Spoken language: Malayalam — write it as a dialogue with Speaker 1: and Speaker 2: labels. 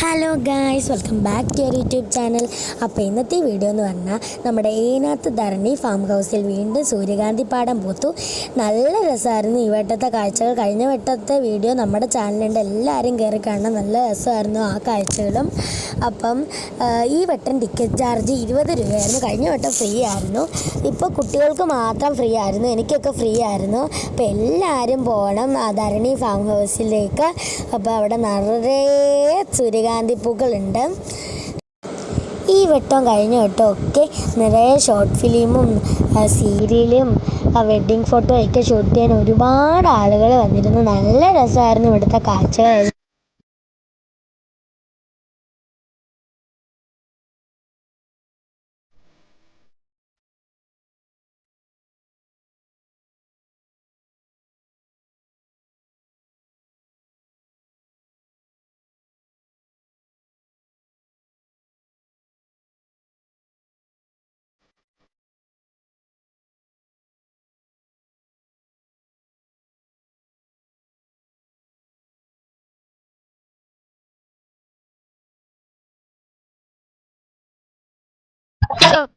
Speaker 1: Hello guys welcome back to your YouTube channel അപ്പോൾ ഇന്നത്തെ വീഡിയോ എന്ന് പറഞ്ഞാൽ നമ്മുടെ ഏനാത്ത് ധരണി ഫാം ഹൗസിൽ വീണ്ടും സൂര്യകാന്തി പാടം പൂത്തു. നല്ല രസമായിരുന്നു ഈ വട്ടത്തെ കാഴ്ചകൾ. കഴിഞ്ഞ വട്ടത്തെ വീഡിയോ നമ്മുടെ ചാനലുണ്ട് എല്ലാവരും കയറി കാണാൻ നല്ല രസമായിരുന്നു ആ കാഴ്ചകളും. അപ്പം ഈ വട്ടം ടിക്കറ്റ് ചാർജ് ഇരുപത് രൂപയായിരുന്നു. കഴിഞ്ഞ വട്ടം ഫ്രീ ആയിരുന്നു. ഇപ്പോൾ കുട്ടികൾക്ക് മാത്രം ഫ്രീ ആയിരുന്നു. എനിക്കൊക്കെ ഫ്രീ ആയിരുന്നു. അപ്പോൾ എല്ലാവരും പോകണം ധരണി ഫാം ഹൗസിലേക്ക് അപ്പോൾ അവിടെ നിറയെ സൂര്യകാന്തി പൂക്കളുണ്ട് ഈ വട്ടം കഴിഞ്ഞ വട്ടം ഒക്കെ നിറയെ ഷോർട്ട് ഫിലിമും സീരിയലും വെഡ്ഡിങ് ഫോട്ടോ ഒക്കെ ഷൂട്ട് ചെയ്യാൻ ഒരുപാട് ആളുകൾ വന്നിരുന്നു. നല്ല രസമായിരുന്നു ഇവിടുത്തെ കാഴ്ചകൾ. Oh.